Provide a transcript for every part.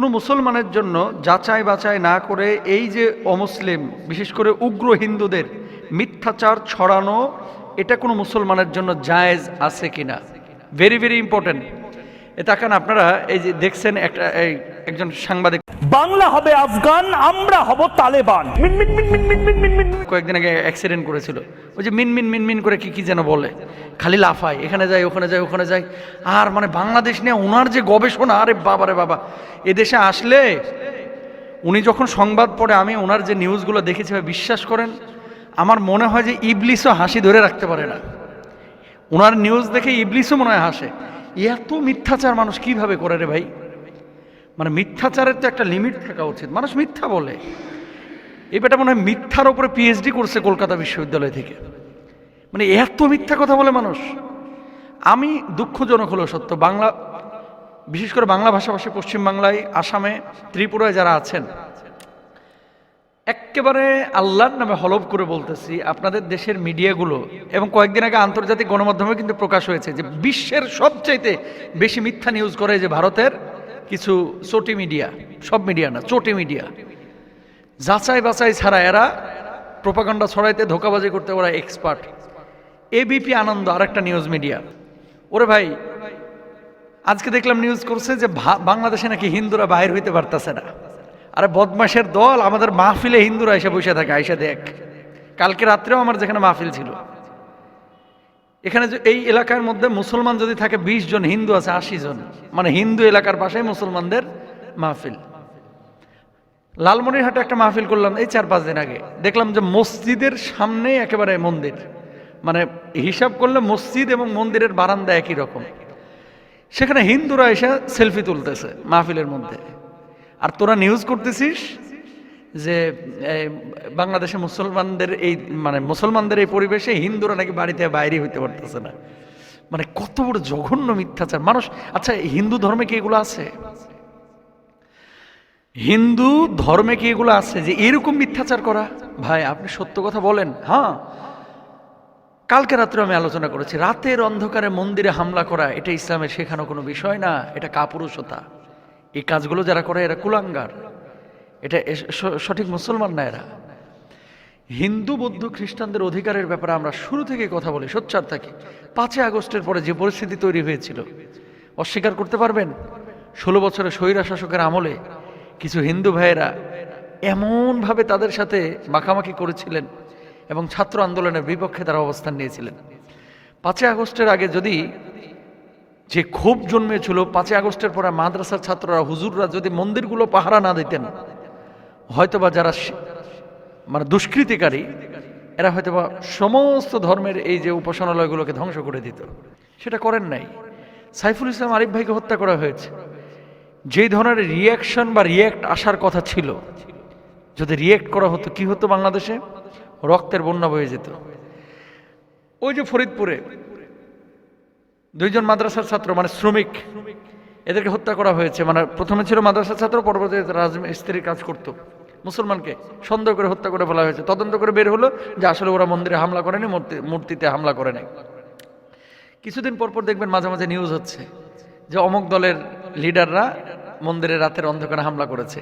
কোনো মুসলমানের জন্য যাচাই বাছাই না করে এই যে অমুসলিম, বিশেষ করে উগ্র হিন্দুদের মিথ্যাচার ছড়ানো, এটা কোনো মুসলমানের জন্য জায়েজ আছে কি না ভেরি ভেরি ইম্পর্টেন্ট তাকান, আপনারা এই যে দেখছেন একটা একজন সাংবাদিক বাংলা হবে আফগান আমরা হব তালেবান। কয়েকদিন আগে অ্যাক্সিডেন্ট করেছিল। ওই যে মিন মিন মিন মিন করে কি কি যেন বলে। খালি লাফায় এখানে যায় ওখানে যায় ওখানে যায়। আর মানে বাংলাদেশ নিয়ে ওনার যে গবেষণা আরে বাবা রে বাবা। এদেশে আসলে উনি যখন সংবাদ পড়ে আমি ওনার যে নিউজগুলো দেখেছি বিশ্বাস করেন আমার মনে হয় যে ইবলিসও হাসি ধরে রাখতে পারে না। ওনার নিউজ দেখে ইবলিসও মনে হয় হাসে। এত মিথ্যাচার মানুষ কীভাবে করে রে ভাই? মানে মিথ্যাচারের তো একটা লিমিট থাকা উচিত। মানুষ মিথ্যা বলে। এই বেটা মনে হয় মিথ্যার উপরে পিএইচডি করছে কলকাতা বিশ্ববিদ্যালয় থেকে। মানে এত মিথ্যা কথা বলে মানুষ। আমি দুঃখজনক হলো সত্য, বাংলা, বিশেষ করে বাংলা ভাষাভাষী পশ্চিমবাংলায়, আসামে, ত্রিপুরায় যারা আছেন একেবারে আল্লাহর নামে হলফ করে বলতেছি, আপনাদের দেশের মিডিয়াগুলো, এবং কয়েকদিন আগে আন্তর্জাতিক গণমাধ্যমে কিন্তু প্রকাশ হয়েছে যে বিশ্বের সবচাইতে বেশি মিথ্যা নিউজ করে যে ভারতের কিছু চটি মিডিয়া, সব মিডিয়া না, চটি মিডিয়া। যাচাই বাছাই ছাড়া এরা প্রোপাগান্ডা ছড়াইতে ধোকাবাজি করতে ওরা এক্সপার্ট এবিপি আনন্দ, আরেকটা নিউজ মিডিয়া ওরে ভাই, আজকে দেখলাম নিউজ করছে যে বাংলাদেশে নাকি হিন্দুরা বাইর হইতে পারতেছে না। আরে বদমাসের দল, আমাদের মাহফিলে হিন্দুরা এসে বসে থাকে, আইসা দেখ। কালকে রাত্রেও আমার যেখানে মাহফিল ছিল। এখানে যে এই এলাকার মধ্যে মুসলমান যদি থাকে বিশ জন, হিন্দু আছে আশি জন মানে হিন্দু এলাকার পাশে মুসলমানদের মাহফিল। লালমনিরহাটে একটা মাহফিল করলাম এই চার পাঁচ দিন আগে। দেখলাম যে মসজিদের সামনেই একেবারে মন্দির। মানে হিসাব করলে মসজিদ এবং মন্দিরের বারান্দা একই রকম। সেখানে হিন্দুরা এসে সেলফি তুলতেছে মাহফিলের মধ্যে। আর তোরা নিউজ করতেছিস? যে বাংলাদেশে মুসলমানদের এই মানে মুসলমানদের এই পরিবেশে হিন্দুরা নাকি বাড়িতে বাইরে হইতে পারতেছে না। মানে কত বড় জঘন্য মিথ্যাচার। মানুষ আচ্ছা হিন্দু ধর্মে কি এগুলো আছে? হিন্দু ধর্মে কি এগুলো আছে যে এরকম মিথ্যাচার করা? ভাই, আপনি সত্য কথা বলেন। হ্যাঁ। কালকে রাত্রে আমি আলোচনা করেছি, রাতের অন্ধকারে মন্দিরে হামলা করা, এটা ইসলামের শেখানো কোনো বিষয় না, এটা কাপুরুষতা। এই কাজগুলো যারা করে, এরা কুলাঙ্গার। এটা সঠিক মুসলমান না এরা? হিন্দু, বৌদ্ধ, খ্রিস্টানদের অধিকারের ব্যাপারে আমরা শুরু থেকে কথা বলি, সোচ্চার থাকি। পাঁচই আগস্টের পরে যে পরিস্থিতি তৈরি হয়েছিল, অস্বীকার করতে পারবেন? ষোলো বছরের স্বৈরা শাসকের আমলে কিছু হিন্দু ভাইয়েরা এমনভাবে তাদের সাথে মাখামাখি করেছিলেন এবং ছাত্র আন্দোলনের বিপক্ষে তারা অবস্থান নিয়েছিলেন। পাঁচই আগস্টের আগে যদি যে ক্ষোভ জন্মেছিল, পাঁচই আগস্টের পরে মাদ্রাসার ছাত্ররা, হুজুররা যদি মন্দিরগুলো পাহারা না দিতেন হয়তোবা যারা মানে দুষ্কৃতিকারী, এরা হয়তোবা সমস্ত ধর্মের এই যে উপাসনালয়গুলোকে ধ্বংস করে দিত। সেটা করেন নাই। সাইফুল ইসলাম আরিফ ভাইকে হত্যা করা হয়েছে। যেই ধরনের রিয়াকশন বা রিয়াক্ট আসার কথা ছিল, যদি রিয়াক্ট করা হতো, কি হতো বাংলাদেশে? রক্তের বন্যা বয়ে যেত। ওই যে ফরিদপুরে দুইজন মাদ্রাসার ছাত্র মানে শ্রমিক, এদেরকে হত্যা করা হয়েছে। মানে প্রথমে ছিল মাদ্রাসার ছাত্র, পরবর্তীতে রাজমিস্ত্রির কাজ করত। মুসলমানকে সন্দেহ করে হত্যা করে ফেলা হয়েছে। তদন্ত করে বের হলো যে আসলে ওরা মন্দিরে হামলা করেনি, মূর্তি, মূর্তিতে হামলা করে নাই। কিছুদিন পর পর দেখবেন মাঝে মাঝে নিউজ হচ্ছে যে অমক দলের লিডাররা মন্দিরে রাতের অন্ধকারে হামলা করেছে।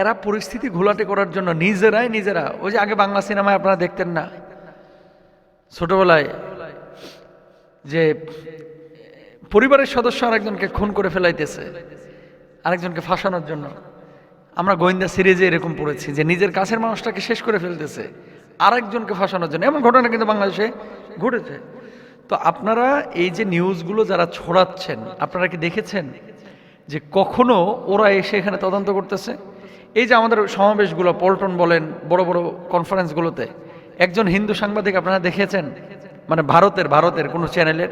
এরা পরিস্থিতি ঘোলাটে করার জন্য নিজেরাই নিজেরা, ওই যে আগে বাংলা সিনেমায় আপনারা দেখতেন না, ছোটবেলায় যে পরিবারের সদস্য আরেকজনকে খুন করে ফেলাইতেছে, আরেকজনকে ফাঁসানোর জন্য। আমরা গোয়েন্দা সিরিজে এরকম পড়েছি যে নিজের কাছের মানুষটাকে শেষ করে ফেলতেছে, আরেকজনকে ফাঁসানোর জন্য। এমন ঘটনা কিন্তু বাংলাদেশে ঘটেছে। তো আপনারা এই যে নিউজগুলো যারা ছড়াচ্ছেন, আপনারা কি দেখেছেন যে কখনো ওরা এসে এখানে তদন্ত করতেছে? এই যে আমাদের সমাবেশগুলো, পল্টন বলেন, বড় বড় কনফারেন্সগুলোতে একজন হিন্দু সাংবাদিক আপনারা দেখেছেন? মানে ভারতের ভারতের কোনো চ্যানেলের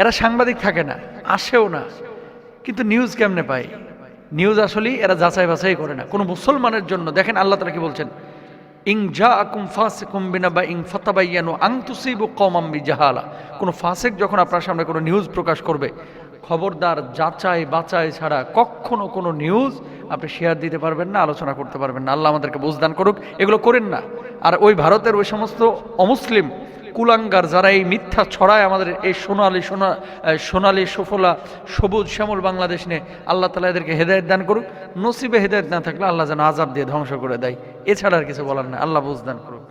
এরা। সাংবাদিক থাকে না, আসেও না। কিন্তু নিউজ কেমনে পায়? নিউজ আসলেই এরা যাচাই বাছাই করে না। কোনো মুসলমানের জন্য, দেখেন আল্লাহ তালা কি বলছেন? ইং যা আকুম ফাসিকুম বিনা বা ইং ফাতাবাইয়ানু আং তুসিবু কওমাম জাহালা কোনো ফাসিক যখন আপনার সামনে কোনো নিউজ প্রকাশ করবে, খবরদার যাচাই বাচাই ছাড়া কখনো কোনো নিউজ আপনি শেয়ার দিতে পারবেন না, আলোচনা করতে পারবেন না। আল্লাহ আমাদেরকে বুঝদান করুক। এগুলো করেন না। আর ওই ভারতের ওই সমস্ত অমুসলিম কুলাঙ্গার যারা এই মিথ্যা ছড়ায় আমাদের এই সোনালি সোনা সোনালী সফলা সবুজ শ্যামল বাংলাদেশ নিয়ে আল্লাহ তালা এদেরকে হেদায়ত দান করুক। নসিবে হেদায়ত না থাকলে আল্লাহ যেন আজাব দিয়ে ধ্বংস করে দেয়। এছাড়া আর কিছু বলার না আল্লাহ বুঝদান করুক।